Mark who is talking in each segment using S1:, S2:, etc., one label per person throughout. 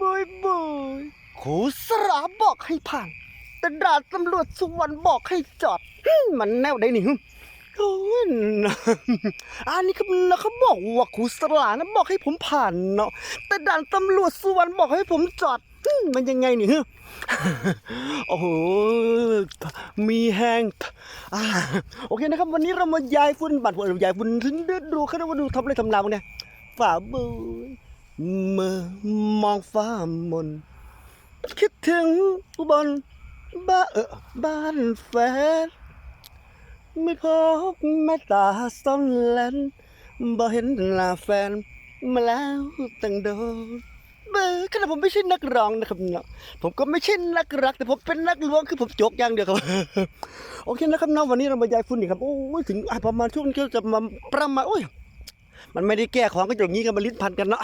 S1: บอยบอยครูสราบอกให้ผ่าน แต่ด่านตำรวจสุวรรณบอกให้จอด มันแนวได้นี่ฮึโอ้ยนะอันนี้เขาเขาบอกว่าครูสรานะบอกให้ผมผ่านเนาะ แต่ด่านตำรวจสุวรรณบอกให้ผมจอด มันยังไงนี่ฮึโอ้โห มีแห้งโอเคนะครับ วันนี้เรามายายฝุ่นบัตรหัวยายฝุ่นถึงเดือดดูเขาว่าดูทำอะไรทำราวเนี่ยฝ่าบือ เมื่อมองฟ้ามน คิดถึงบลบ้าเออบ้านแฟนไม่พบแม่ตาซ่อนแลนบ่เห็นหน้าแฟน มาแล้วตั้งโดนเบอร์ขณะผมไม่ใช่นักร้องนะครับเนาะผมก็ไม่ใช่นักรัก แต่ผมเป็นนักล้วงคือผมโจกอย่างเดียวครับ โอเคนะครับเนาะวันนี้เรามายายฝุ่นอีกครับ โอ้ยถึงประมาณช่วงนี้จะมาประมาณโอ้ย มันไม่ได้แก้ของก็จะอย่างนี้กันมาลิ้นพันกันเนาะ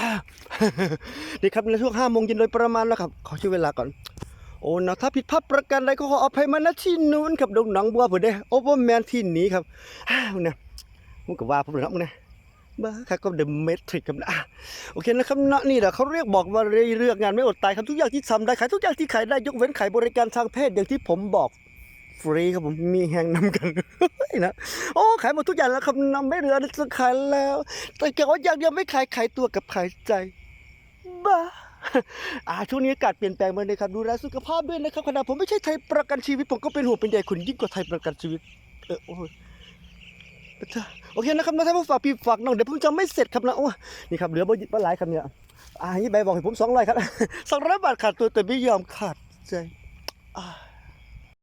S1: นี่ครับในช่วงห้าโมงเย็นโดยประมาณแล้วครับขอช่วยเวลาก่อนโอ้นะถ้าผิดพลาดประการใดก็ขออภัยมาณที่นู้นครับดงหนังบัวผมได้โอเวอร์แมนที่นี้ครับอ้าวเนี่ยมันก็ว่าผมเลยนะมึงนะบ้าครับก็เดอะเมทริกครับนะโอเคนะครับเนาะนี่แหละเขาเรียกบอกว่าเรื่องงานไม่อดตายครับทุกอย่างที่ทำได้ขายทุกอย่างที่ขายได้ยกเว้นขายบริการทางเพศอย่างที่ผมบอก ฟรีครับผมมีแหงนำกันนะโอ้ขายหมดทุกอย่างแล้วครับนำไม่เหลือจะขายแล้ว แต่แกว่าอย่างเดียวไม่ขายขายตัวกับขายใจบ้าอ่าช่วงนี้อากาศเปลี่ยนแปลงมาเลยครับดูแลสุขภาพด้วยนะครับขณะผมไม่ใช่ไทยประกันชีวิตผมก็เป็นห่วงเป็นใยคุณยิ่งกว่าไทยประกันชีวิต เออโอ้ยโอเคนะครับนะท่านผู้ฝากพี่ฝากน้องเดี๋ยวผมจะไม่เสร็จครับนะโอ้นี่ครับเหลือบ่บ่หลายครับเนี่ยอ่านี่ใบบอกให้ผมสองร้อยครับสองร้อยบาทขาดตัวแต่ไม่ยอมขาดใจอ่า